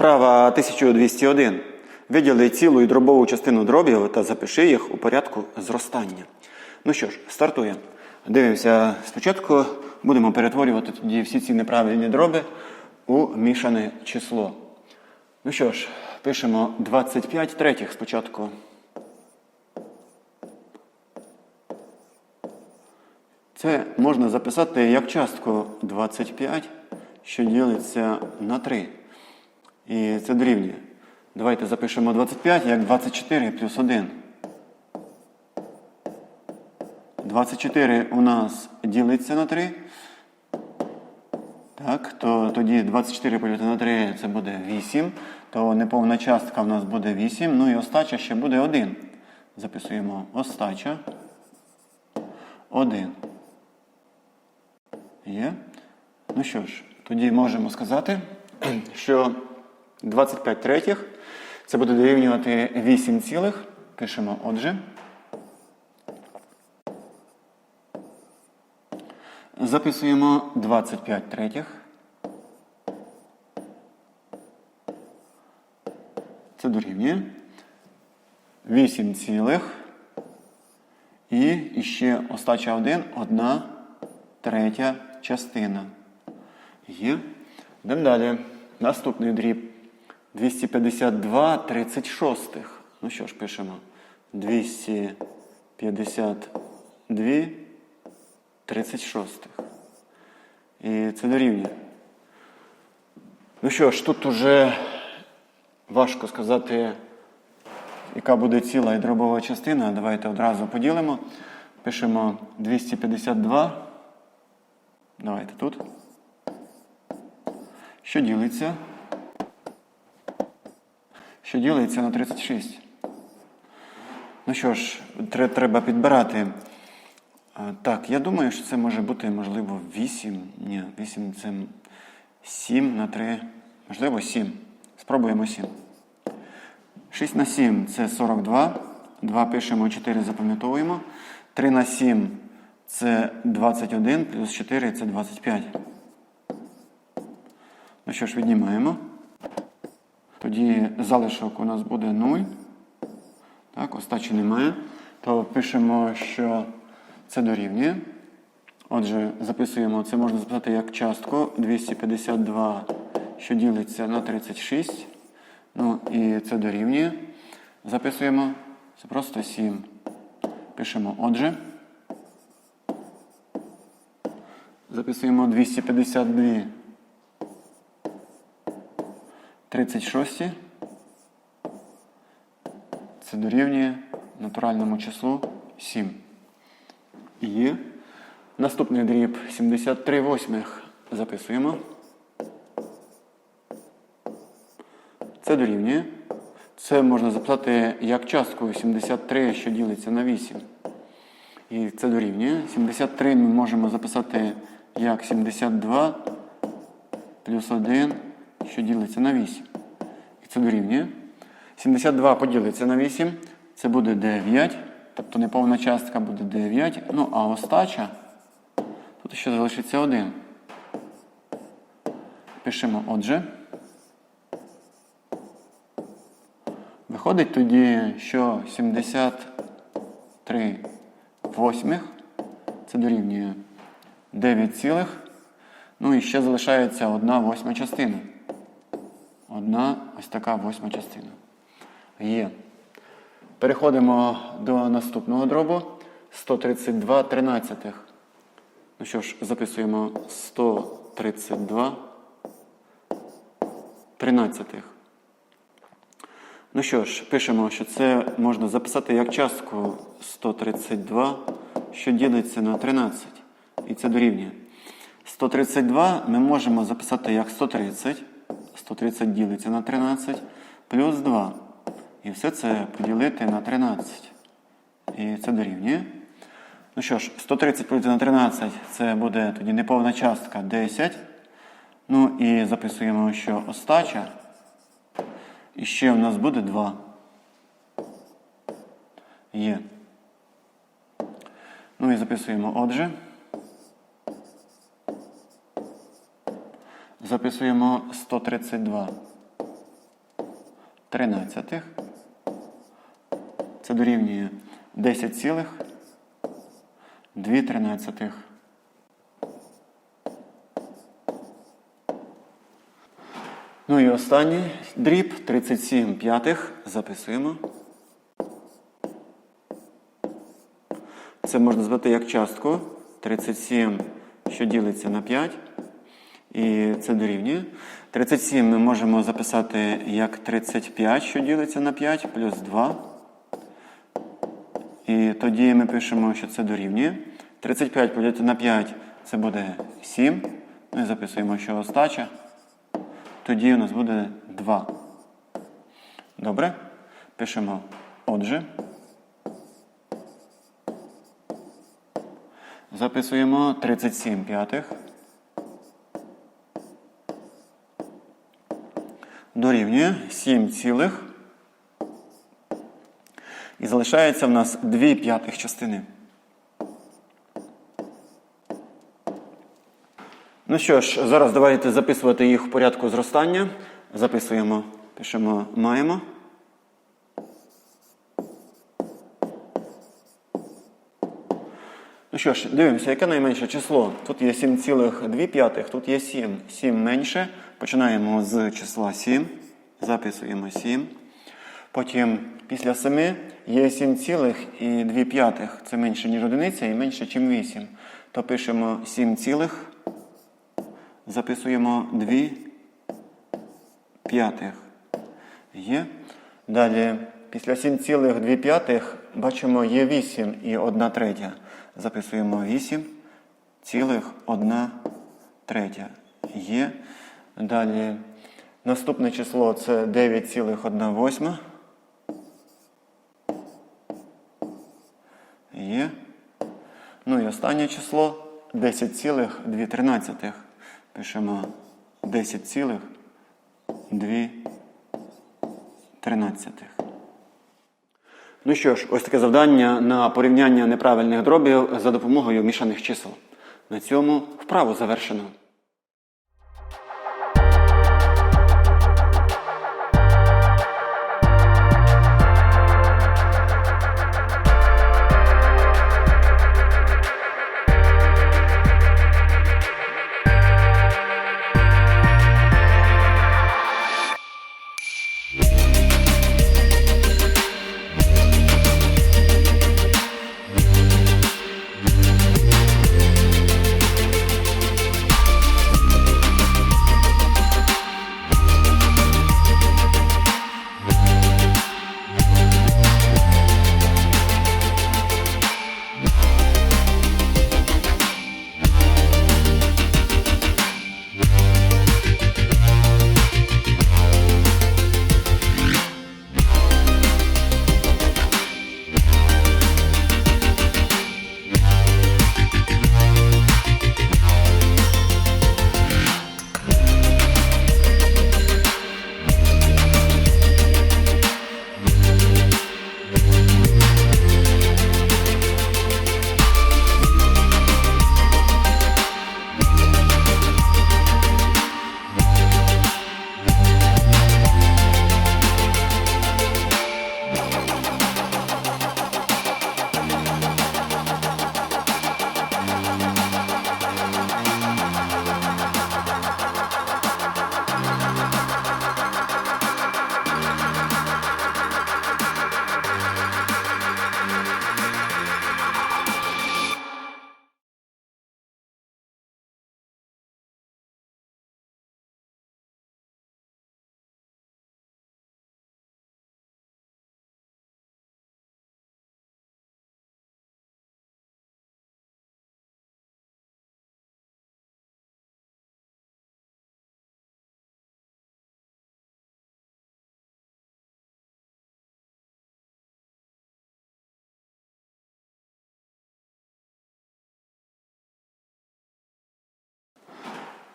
Вправа 1201. Виділи цілу і дробову частину дробів та запиши їх у порядку зростання. Ну що ж, стартуємо. Дивимося спочатку. Будемо перетворювати тоді всі ці неправильні дроби у мішане число. Ну що ж, пишемо 25 третіх спочатку. Це можна записати як частку 25, що ділиться на 3. І це дорівнює. Давайте запишемо 25 як 24 плюс 1. 24 у нас ділиться на 3. Так, то тоді 24 поділити на 3 це буде 8. То неповна частка в нас буде 8. Ну і остача ще буде 1. Записуємо остача 1. Є. Ну що ж, тоді можемо сказати, що 25 третіх це буде дорівнювати 8 цілих. Пишемо отже. Записуємо 25 третіх. Це дорівнює 8 цілих. І ще остача 1, 1 третя частина. Є. Йдемо далі. Наступний дріб. 252 36. Ну що ж, пишемо. 252 36. І це дорівнює. Ну що ж, тут уже важко сказати, яка буде ціла і дробова частина. Давайте одразу поділимо. Пишемо 252. Давайте тут. Що ділиться? Що ділиться на 36. Ну що ж, треба підбирати. Так, я думаю, що це може бути, можливо, 8. Ні, 8 це 7 на 3. Можливо, 7. Спробуємо 7. 6 на 7 це 42. 2 пишемо, 4 запам'ятовуємо. 3 на 7 це 21, плюс 4 це 25. Ну що ж, віднімаємо. Тоді залишок у нас буде 0. Так, остачі немає. То пишемо, що це дорівнює. Отже, записуємо, це можна записати як частку 252, що ділиться на 36. Ну і це дорівнює. Записуємо. Це просто 7. Пишемо отже. Записуємо 252. 36. Це дорівнює натуральному числу 7. Є. Наступний дріб 73 восьмих. Записуємо. Це дорівнює. Це можна записати як частку 73, що ділиться на 8. І це дорівнює. 73 ми можемо записати як 72 плюс 1, що ділиться на 8. І це дорівнює. 72 поділиться на 8. Це буде 9. Тобто неповна частка буде 9. Ну, а остача, тут ще залишиться 1. Пишемо отже. Виходить тоді, що 73 восьмих це дорівнює 9 цілих. Ну і ще залишається одна восьма частина. Одна ось така восьма частина. Є. Переходимо до наступного дробу. 132 тринадцятих. Ну що ж, записуємо 132 тринадцятих. Ну що ж, пишемо, що це можна записати як частку 132, що ділиться на 13. І це дорівнює. 132 ми можемо записати як 130. 130 ділиться на 13, плюс 2. І все це поділити на 13. І це дорівнює. Ну що ж, 130 поділити на 13 це буде тоді неповна частка 10. Ну і записуємо, що остача. І ще в нас буде 2. Є. Ну і записуємо отже. Записуємо 132. тринадцятих. Це дорівнює 10 цілих 2 тринадцятих. Ну і останній дріб 37 п'ятих. Записуємо. Це можна звати як частку. 37, що ділиться на 5. І це дорівнює. 37 ми можемо записати як 35, що ділиться на 5, плюс 2. І тоді ми пишемо, що це дорівнює. 35 поділити на 5 це буде 7. Ми записуємо, що остача. Тоді у нас буде 2. Добре? Пишемо отже. Записуємо 37 п'ятих. Дорівнює 7 цілих. І залишається в нас 2 п'ятих частини. Ну що ж, зараз давайте записувати їх в порядку зростання. Записуємо, пишемо маємо. Ну що ж, дивимося, яке найменше число. Тут є 7,2, тут є 7. 7 менше. Починаємо з числа 7. Записуємо 7. Потім після 7 є 7,2. Це менше, ніж одиниця і менше, ніж 8. То пишемо 7, цілих. записуємо 2 п'ятих. Є. Далі, після 7,2 бачимо є 8 і 1 третя. Записуємо 8 цілих 1 третя. Є. Далі наступне число це 9,1 восьма. Є. Ну і останнє число 10,2. Пишемо 10,2. Ну що ж, ось таке завдання на порівняння неправильних дробів за допомогою мішаних чисел. На цьому вправу завершено.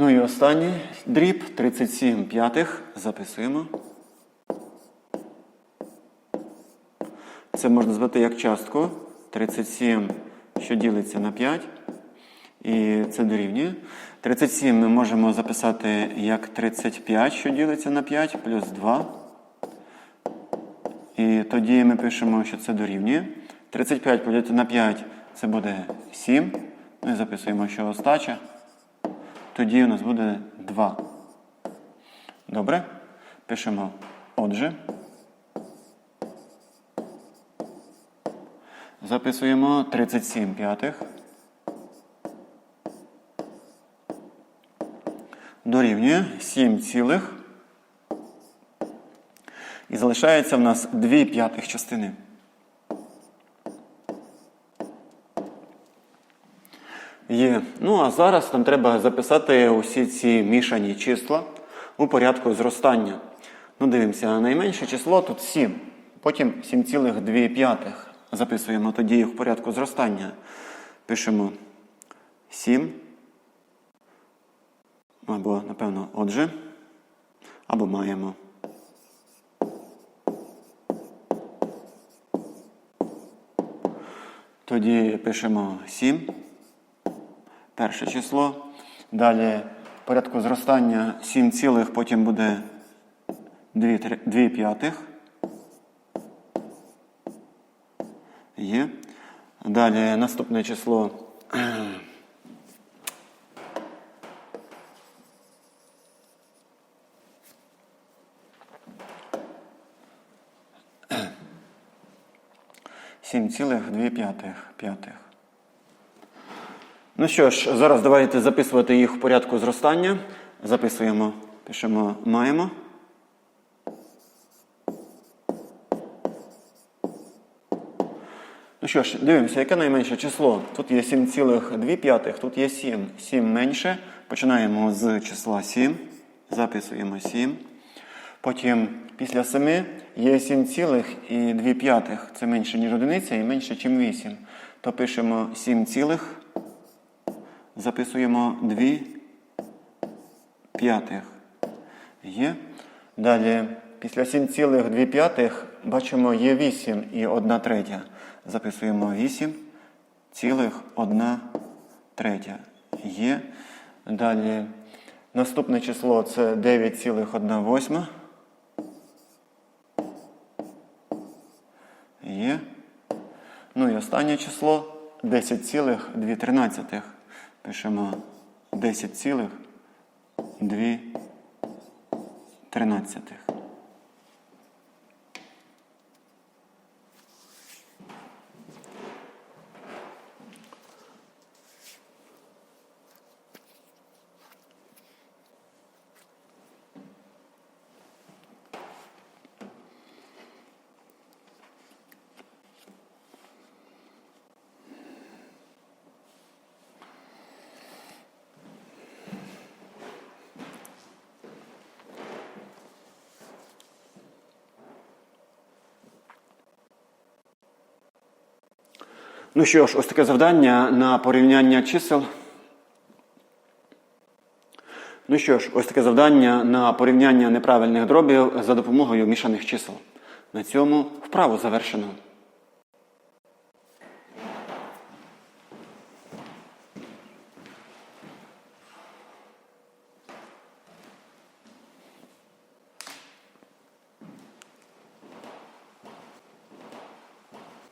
Ну і останній дріб 37 п'ятих. Записуємо. Це можна звати як частку. 37, що ділиться на 5. І це дорівнює. 37 ми можемо записати як 35, що ділиться на 5, плюс 2. І тоді ми пишемо, що це дорівнює. 35 поділити на 5 це буде 7. Ми записуємо, що остача. Тоді у нас буде 2. Добре? Пишемо отже. Записуємо 37 п'ятих. Дорівнює 7 цілих. І залишається в нас 2 п'ятих частини. Є. Ну а зараз нам треба записати усі ці мішані числа у порядку зростання. Ну, дивимося, найменше число тут 7. Потім 7,2 записуємо тоді їх в порядку зростання. Пишемо 7. Або, напевно, отже. Або маємо. Тоді пишемо 7. Перше число. Далі порядку зростання 7 цілих, потім буде 2, 2 п'ятих. Є. Далі наступне число. Сім цілих дві п'ятих. п'ятих. Ну що ж, зараз давайте записувати їх в порядку зростання. Записуємо, пишемо маємо. Ну що ж, дивимося, яке найменше число. Тут є 7,2, тут є 7. 7 менше. Починаємо з числа 7. Записуємо 7. Потім після 7 є 7,2. Це менше, ніж одиниця і менше, ніж 8. То пишемо 7, цілих. Записуємо 2 п'ятих. Є. Далі після 7,2 бачимо є 8 і 1 третя. Записуємо 8 цілих 1 третя. Є. Далі наступне число це 9,1 восьма. Є. Ну і останнє число 10,2. Пишемо 10,2. Ну що ж, ось таке завдання на порівняння чисел. Ну що ж, ось таке завдання на порівняння неправильних дробів за допомогою мішаних чисел. На цьому вправу завершено.